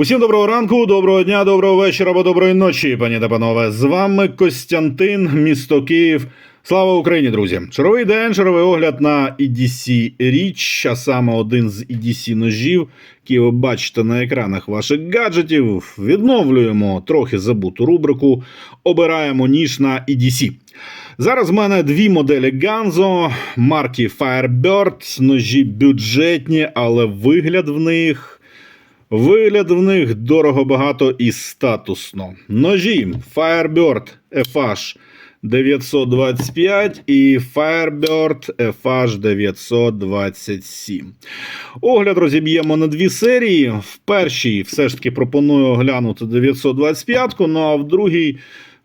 Усім доброго ранку, доброго дня, доброго вечора або доброї ночі, пані та панове. З вами Костянтин, місто Київ. Слава Україні, друзі! Черговий день, черговий огляд на EDC річ, а саме один з EDC ножів, які ви бачите на екранах ваших гаджетів. Відновлюємо трохи забуту рубрику. Обираємо ніж на EDC. Зараз в мене дві моделі Ganzo марки Firebird, ножі бюджетні, але вигляд в них. Вигляд в них дорого багато і статусно. Ножі Firebird FH 925 і Firebird FH 927. Огляд розіб'ємо на дві серії. В першій все ж таки пропоную оглянути 925, ну а в другій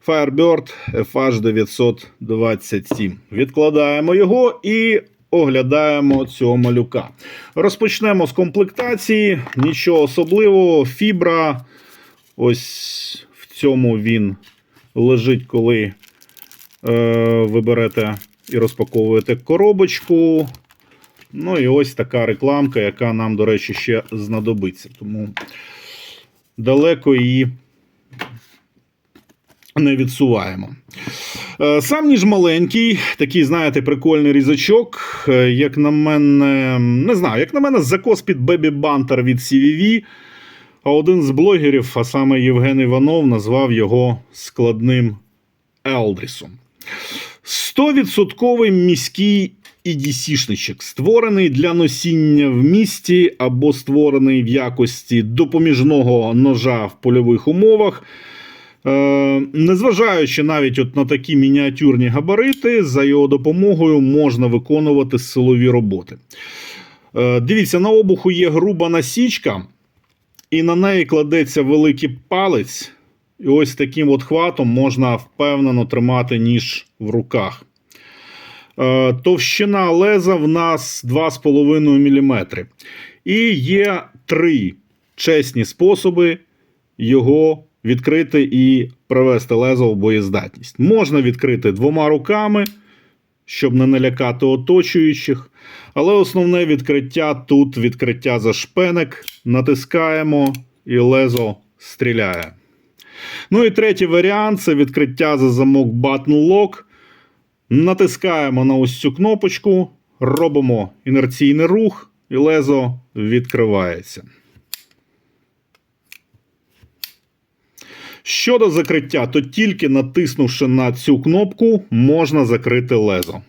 Firebird FH 927. Відкладаємо його і оглядаємо цього малюка. Розпочнемо з комплектації. Нічого особливого. Фібра. Ось в цьому він лежить, коли е, ви берете і розпаковуєте коробочку. Ну і ось така рекламка, яка нам, до речі, ще знадобиться. Тому далеко її не відсуваємо. Е, Сам ніж маленький, такий, знаєте, прикольний різачок. Е, Як на мене, не знаю, як на мене, закос під Baby Banter від CVV. А один з блогерів, а саме Євген Іванов, назвав його складним Елдрісом. 100% міський EDC-шничок, створений для носіння в місті або створений в якості допоміжного ножа в польових умовах. Е, Незважаючи навіть от на такі мініатюрні габарити, за його допомогою можна виконувати силові роботи. Е, Дивіться, на обуху є груба насічка, і на неї кладеться великий палець. І ось таким от хватом можна впевнено тримати ніж в руках. Е, Товщина леза в нас 2,5 мм. І є три чесні способи його відкрити і привести лезо в боєздатність. Можна відкрити двома руками, щоб не налякати оточуючих. Але основне відкриття тут відкриття за шпеник. Натискаємо і лезо стріляє. Ну і третій варіант це відкриття за замок Button Lock. Натискаємо на ось цю кнопочку, робимо інерційний рух, і лезо відкривається. Щодо закриття, то тільки натиснувши на цю кнопку, можна закрити лезо.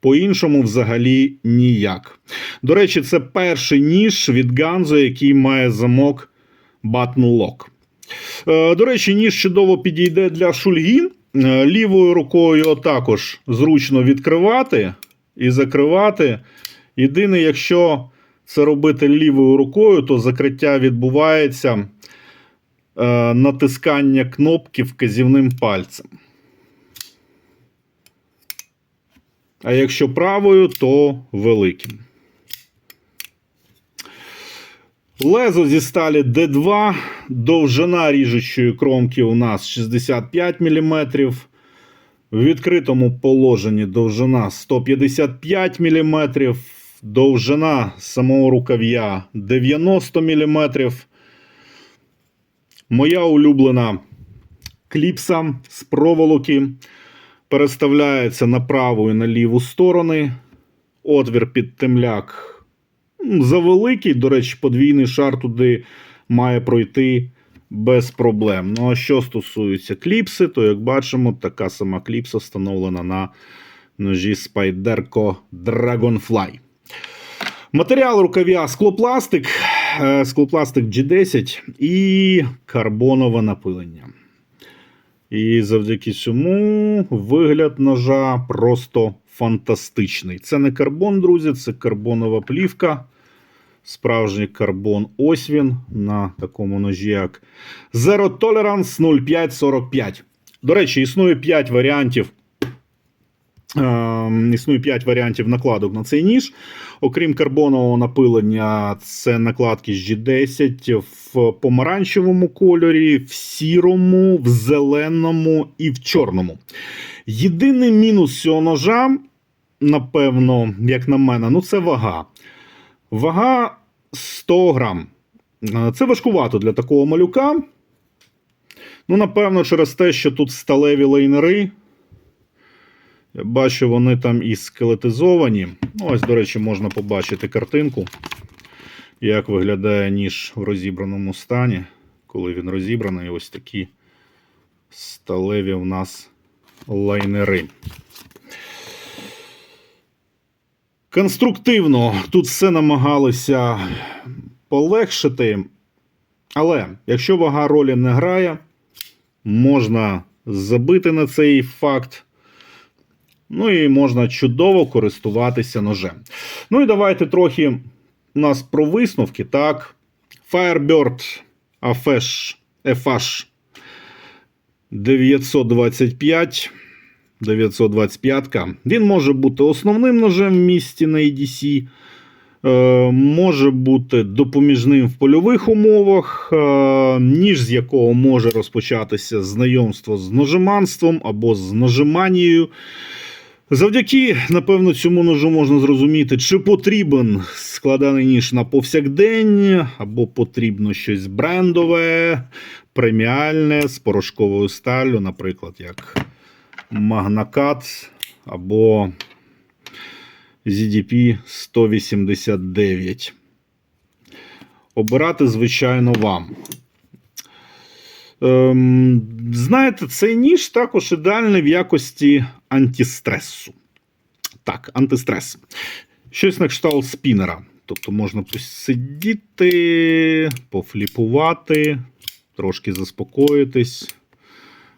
По-іншому, взагалі ніяк. До речі, це перший ніж від Ganzo, який має замок Button Lock. Е, До речі, ніж чудово підійде для шульги. Е, Лівою рукою його також зручно відкривати і закривати. Єдине, якщо це робити лівою рукою, то закриття відбувається е, натискання кнопки вказівним пальцем. А якщо правою, то великим. Лезо зі сталі D2, довжина ріжучої кромки у нас 65 мм. В відкритому положенні довжина 155 мм, довжина самого рукав'я 90 мм. Моя улюблена кліпса з проволоки переставляється на праву і на ліву сторони. Отвір під темляк завеликий, до речі, подвійний шар туди має пройти без проблем. Ну а що стосується кліпси, то як бачимо, така сама кліпса встановлена на ножі Spyderco Dragonfly. Матеріал рукав'я склопластик, склопластик G10 і карбонове напилення. І завдяки цьому вигляд ножа просто фантастичний. Це не карбон, друзі, це карбонова плівка. Справжній карбон. Ось він на такому ножі, як Zero Tolerance 0545. До речі, існує 5 варіантів. Е, існує 5 варіантів накладок на цей ніж. Окрім карбонового напилення, це накладки G10 в помаранчевому кольорі, в сірому, в зеленому і в чорному. Єдиний мінус цього ножа, напевно, як на мене, ну це вага. Вага 100 грам. Е, Це важкувато для такого малюка. Ну, напевно, через те, що тут сталеві лайнери. Бачу, вони там і скелетизовані. Ну, ось, до речі, можна побачити картинку, як виглядає ніж в розібраному стані. Коли він розібраний, ось такі сталеві в нас лайнери. Конструктивно тут все намагалися полегшити. Але якщо вага ролі не грає, можна забити на цей факт. Ну і можна чудово користуватися ножем. Ну і давайте трохи у нас про висновки. Так, Firebird AFH, FH 925. 925. Він може бути основним ножем в місті на EDC. Е, може бути допоміжним в польових умовах, е, ніж з якого може розпочатися знайомство з ножеманством або з ножеманією. Завдяки, напевно, цьому ножу можна зрозуміти, чи потрібен складаний ніж на повсякдень, або потрібно щось брендове, преміальне з порошковою сталлю, наприклад, як Магнакат або ZDP 189. Обирати, звичайно, вам. Ем, знаєте, цей ніж також ідеальний в якості антистресу. Так, антистрес. Щось на кшталт спінера. Тобто можна посидіти, пофліпувати, трошки заспокоїтись,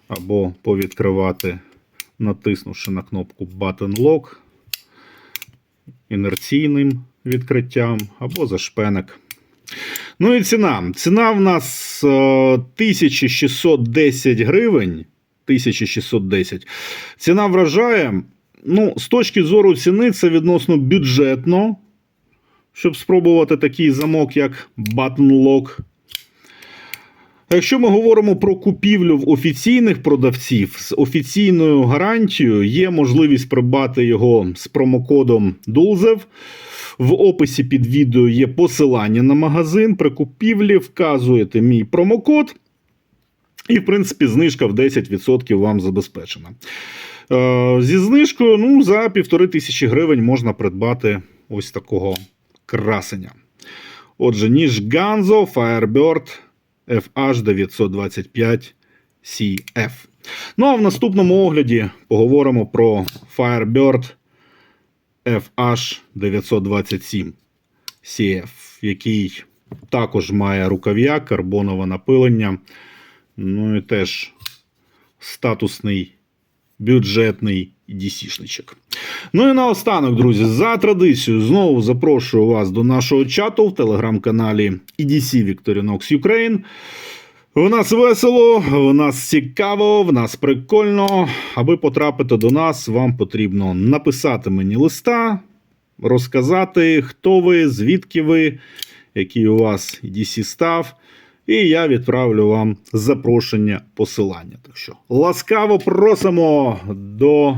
або повідкривати, натиснувши на кнопку Button Lock інерційним відкриттям, або за шпеник. Ну і ціна. Ціна в нас е, 1610 гривень. 1610. Ціна вражає. Ну, з точки зору ціни, це відносно бюджетно. Щоб спробувати такий замок, як Button Lock. Якщо ми говоримо про купівлю в офіційних продавців з офіційною гарантією, є можливість придбати його з промокодом DULZEV. В описі під відео є посилання на магазин. При купівлі вказуєте мій промокод, і, в принципі, знижка в 10% вам забезпечена. Е, Зі знижкою ну, за півтори тисячі гривень можна придбати ось такого красення. Отже, ніж Ganzo Firebird FH925 CF. Ну а в наступному огляді поговоримо про Firebird FH927 CF, який також має рукав'я, карбонове напилення. Ну і теж статусний бюджетний DC-шничок. Ну і наостанок, друзі, за традицією, знову запрошую вас до нашого чату в телеграм-каналі EDC Victorinox Ukraine. В нас весело, в нас цікаво, в нас прикольно. Аби потрапити до нас, вам потрібно написати мені листа, розказати, хто ви, звідки ви, який у вас EDC став. І я відправлю вам запрошення посилання. Так що ласкаво просимо до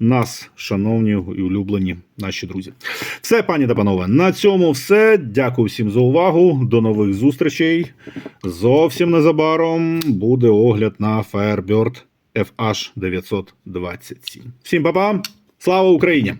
нас, шановні і улюблені наші друзі. Все, пані та панове, на цьому все. Дякую всім за увагу. До нових зустрічей. Зовсім незабаром буде огляд на Firebird FH927. Всім па-па! Слава Україні!